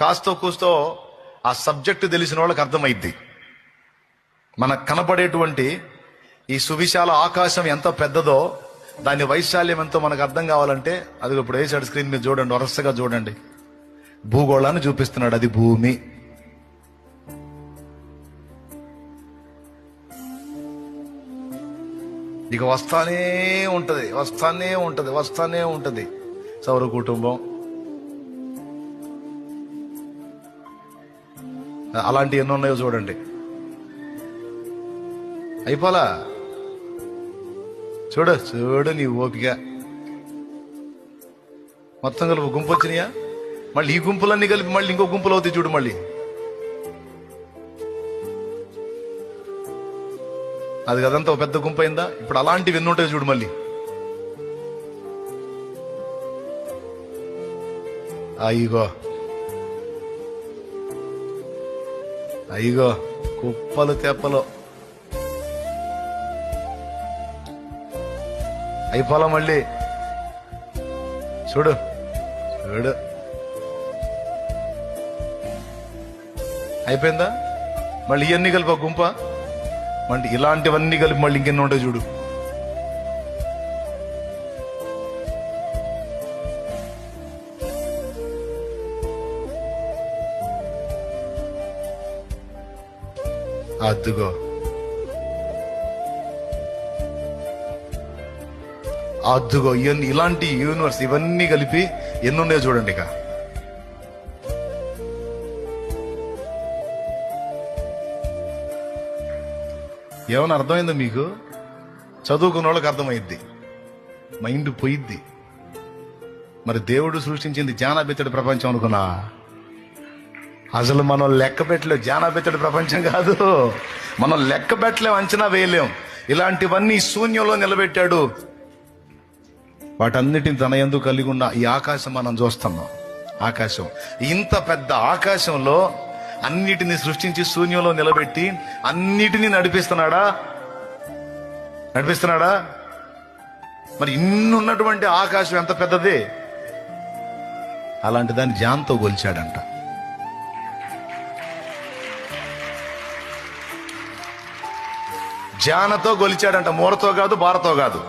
కాస్తో కూస్తో ఆ సబ్జెక్ట్ తెలిసిన వాళ్ళకి అర్థమైద్ది. మనకు కనపడేటువంటి ఈ సువిశాల ఆకాశం ఎంత పెద్దదో దాని వైశాల్యం ఎంతో మనకు అర్థం కావాలంటే అది ఇప్పుడు వేసాడు స్క్రీన్ మీద చూడండి వరుసగా చూడండి. భూగోళాన్ని చూపిస్తున్నాడు అది భూమి. ఇక వస్తానే ఉంటది వస్తానే ఉంటది వస్తానే ఉంటది. సౌర కుటుంబం. అలాంటి ఎన్నో ఉన్నాయో చూడండి. అయిపోలా? చూడ చూడు నీ ఓపిక. మొత్తం కలిపి గుంపు వచ్చినాయా? మళ్ళీ ఈ గుంపులన్నీ కలిపి మళ్ళీ ఇంకో గుంపులు అవుతాయి చూడు మళ్ళీ. అది కదంతా ఒక పెద్ద గుంపు అయిందా? ఇప్పుడు అలాంటివి ఎన్ని ఉంటాయి చూడు మళ్ళీ. అయ్యిగో అయ్యో కుప్పలు తెప్పలు. అయిపోలా మళ్ళీ. చూడు చూడు. అయిపోయిందా? మళ్ళీ ఇవన్నీ కలిపి గుంప? మళ్ళీ ఇలాంటివన్నీ కలిపి మళ్ళీ ఇంకెన్నో ఉంటాయి చూడు. అద్దుగో. అద్దుగో ఇవన్నీ ఇలాంటి యూనివర్స్ ఇవన్నీ కలిపి ఎన్ని ఉన్నాయో చూడండి ఇక. ఏమైనా అర్థమైందా మీకు? చదువుకున్న వాళ్ళకి అర్థమైద్ది. మైండ్ పోయిద్ది. మరి దేవుడు సృష్టించింది జానాబెత్తడి ప్రపంచం అనుకున్నా? అసలు మనం లెక్క పెట్టలేం జానాబెత్తడి ప్రపంచం కాదు. మనం లెక్క పెట్టలేం అంచనా వేయలేం. ఇలాంటివన్నీ శూన్యంలో నిలబెట్టాడు. వాటన్నిటిని తన ఎందుకు కలిగి ఉన్న ఈ ఆకాశం మనం చూస్తున్నాం. ఆకాశం. ఇంత పెద్ద ఆకాశంలో అన్నిటిని సృష్టించి శూన్యంలో నిలబెట్టి అన్నిటినీ నడిపిస్తున్నాడా? నడిపిస్తున్నాడా? మరి ఇన్నున్నటువంటి ఆకాశం ఎంత పెద్దది? అలాంటి దాన్ని జాన్తో గొలిచాడంట జానతో గొలిచాడంట మూరతో కాదు బారతో కాదు.